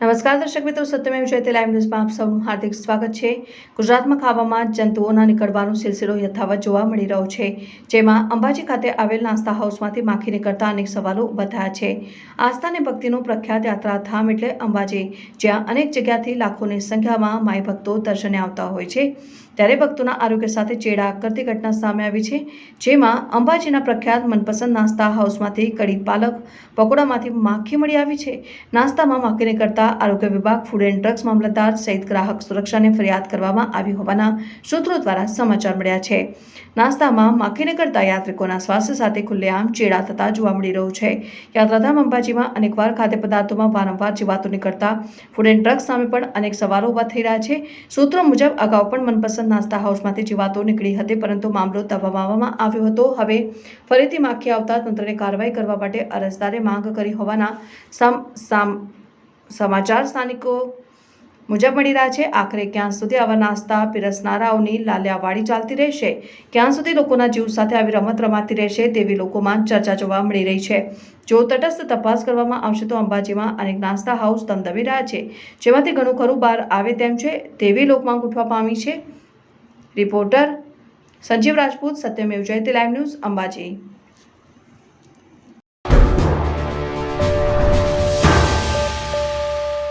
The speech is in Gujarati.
નમસ્કાર દર્શક મિત્રો સત્યમેવ જયતે લાઈવ ન્યૂઝમાં આપ સૌનું હાર્દિક સ્વાગત છે. ગુજરાતમાં ખાવામાં જંતુઓના નીકળવાનો સિલસિલો યથાવત જોવા મળી રહ્યો છે. જેમાં અંબાજી ખાતે આવેલ નાસ્તા હાઉસમાંથી માખી નીકળતા અનેક સવાલો ઊભા થયા છે. આસ્થા અને ભક્તિનું પ્રખ્યાત યાત્રાધામ એટલે અંબાજી, જ્યાં અનેક જગ્યાથી લાખોની સંખ્યામાં માય ભક્તો દર્શને આવતા હોય છે. ત્યારે ભક્તોના આરોગ્ય સાથે ચેડા કરતી ઘટના સામે આવી છે. જેમાં અંબાજીના પ્રખ્યાત મનપસંદ નાસ્તા હાઉસમાંથી કડી પાલક, પકોડામાંથી માખી મળી આવી છે. નાસ્તામાં માખી નીકળતા આરોગ્ય વિભાગ ફૂડ એન્ડ ડ્રગ્સ મામલતદાર સહિત ગ્રાહક સુરક્ષાને ફરિયાદ કરવામાં આવી હોવાના સૂત્રો દ્વારા સમાચાર મળ્યા છે. નાસ્તામાં માખીને કરતા યાત્રિકોના સ્વાસ્થ્ય સાથે ખુલ્લેઆમ ચેડા થતા જોવા મળી રહ્યું છે. યાત્રાધામ અંબાજીમાં અનેકવાર ખાદ્ય પદાર્થોમાં વારંવાર જીવાતો નીકળતા ફૂડ એન્ડ ડ્રગ્સ સામે પણ અનેક સવાલો ઊભા થઈ રહ્યા છે. સૂત્રો મુજબ અગાઉ પણ મનપસંદ નાસ્તા હાઉસમાંથી જીવાતો નીકળી હતી, પરંતુ મામલો દબાવવામાં આવ્યો હતો. હવે ફરીથી માખી આવતા તંત્રને કાર્યવાહી કરવા માટે અરજદારે માંગ કરી હોવાના સામ સમાચાર સ્થાનિકો. મુજબ મળી રહ્યા છે, આખરે ક્યાં સુધી આવા નાસ્તા, પીરસનારાઓની લાલિયાવાડી ચાલતી રહેશે, ક્યાં સુધી લોકોના જીવ સાથે આવી રમત રમાતી રહેશે તેવી લોકોમાં ચર્ચા જોવા મળી રહી છે. જો તટસ્થ તપાસ કરવામાં આવશે તો અંબાજીમાં અનેક નાસ્તા હાઉસ ધમધમી રહ્યા છે, જેમાંથી ઘણું ખરું બહાર આવે તેમ છે, તેવી લોકમાંગ ઉઠવા પામી છે. Reporter Sanjeev Rajput, Satyameva Jayate, live news Ambaji.